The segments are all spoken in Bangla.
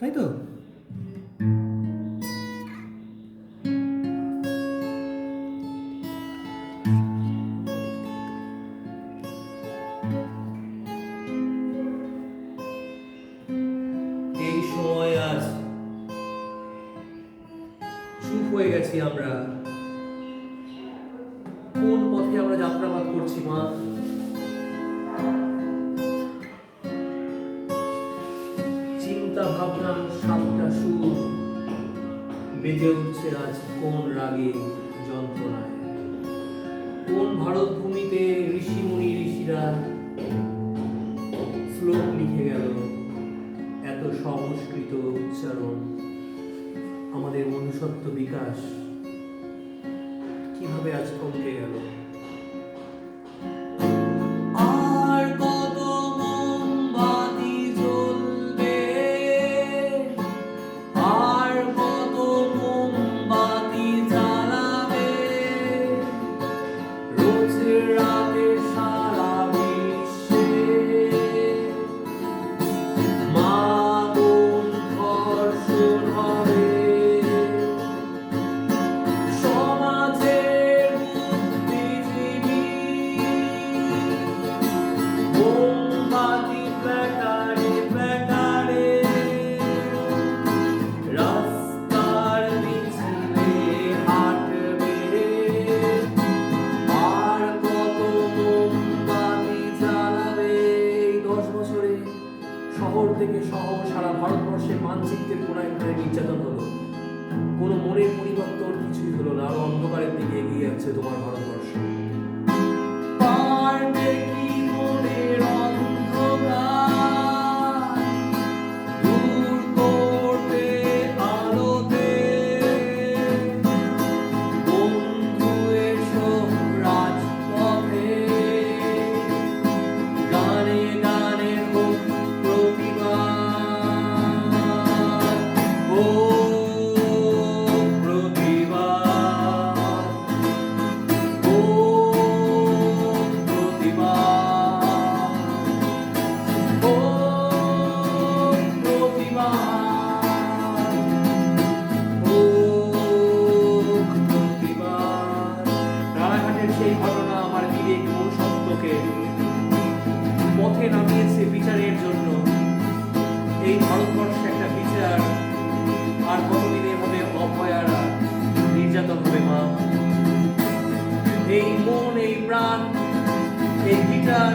তাই তো? এই সময় আজ হয়ে গেছি আমরা। কোন পথে আমরা যাত্রাপাত করছি মা? বেজে উঠছে আজ কোন রাগে যন্ত্রণায়? কোন ভারত ভূমিতে ঋষিমুনি ঋষিরা শ্লোক লিখে গেল? এত সংস্কৃত উচ্চারণ। আমাদের মনুষ্যত্ব বিকাশ কীভাবে আজ কমতে গেল? ধর্ষণ হবে মানচিত্রের কোনায় কোনায় নির্যাতন হলো। কোনো মনের পরিবর্তন কিছুই হলো না, আরও অন্ধকারের দিকে এগিয়ে যাচ্ছে তোমার ভারতবর্ষ। আমার বিবেক মনুষ্যত্বকে পথে নামিয়েছে বিচারের জন্য। এই ভারতবর্ষে একটা বিচার আর কতদিন এভাবে অভয়ারা নির্যাতন হবে, মা? এই মন, এই প্রাণ, এই গিটার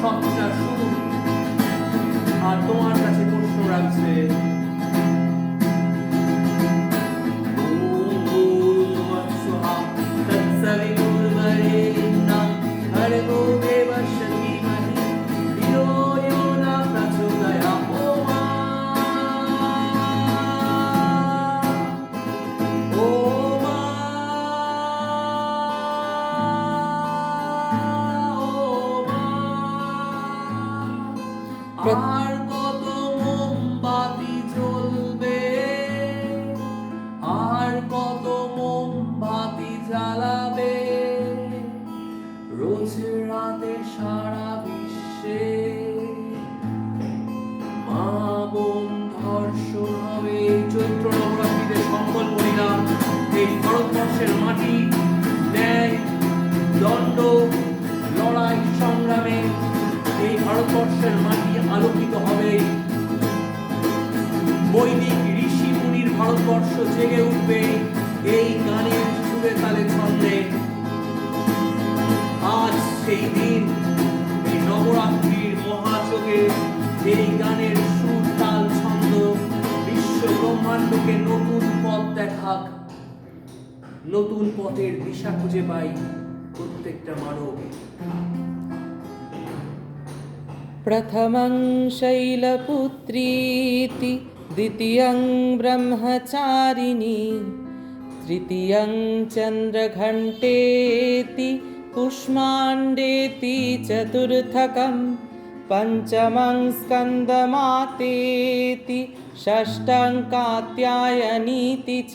সবটা সুর আর তোমার আর ভারতবর্ষের মাটি, ন্যায়, দণ্ড, লড়াই, সংগ্রামে এই ভারতবর্ষের মাটি আলোকিত হবে। বৈদিক ঋষি মুনির ভারতবর্ষ জেগে উঠবে এই গানের সুরে তালে ছন্দে। আজ সেই দিন এই নবরাত্রির মহাযোগে এই গানের সুর তাল ছন্দ। বিশ্ব ব্রহ্মাণ্ডকে নতুন পথ দেখাক। নতুন পথের দিশা খুঁজে পাই প্রত্যেকটা মানব प्रथमं शैलपुत्रीति द्वितीयं ब्रह्मचारिणी तृतीयं चन्द्रघण्टेति कुष्माण्डेति चतुर्थकं पञ्चमं स्कन्दमातेति षष्ठं कात्यायनीति च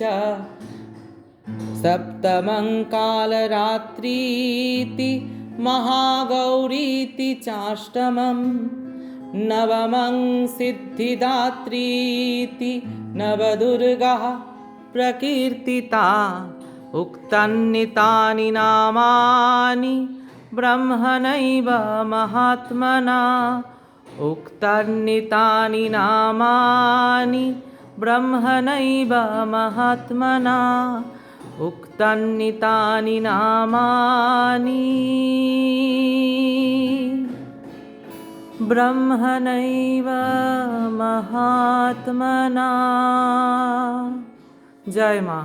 सप्तमं कालरात्रीति महागौरीति चाष्टमं नवमं सिद्धिदात्रीति नवदुर्गः प्रकीर्तिता उक्तान्नितानि नामानि ब्रह्मणैव महात्मना उक्तान्नितानि नामानि ब्रह्मणैव महात्मना উক্তান্নি তানি নামানি ব্রহ্মণৈব মহাত্মনা জয় মা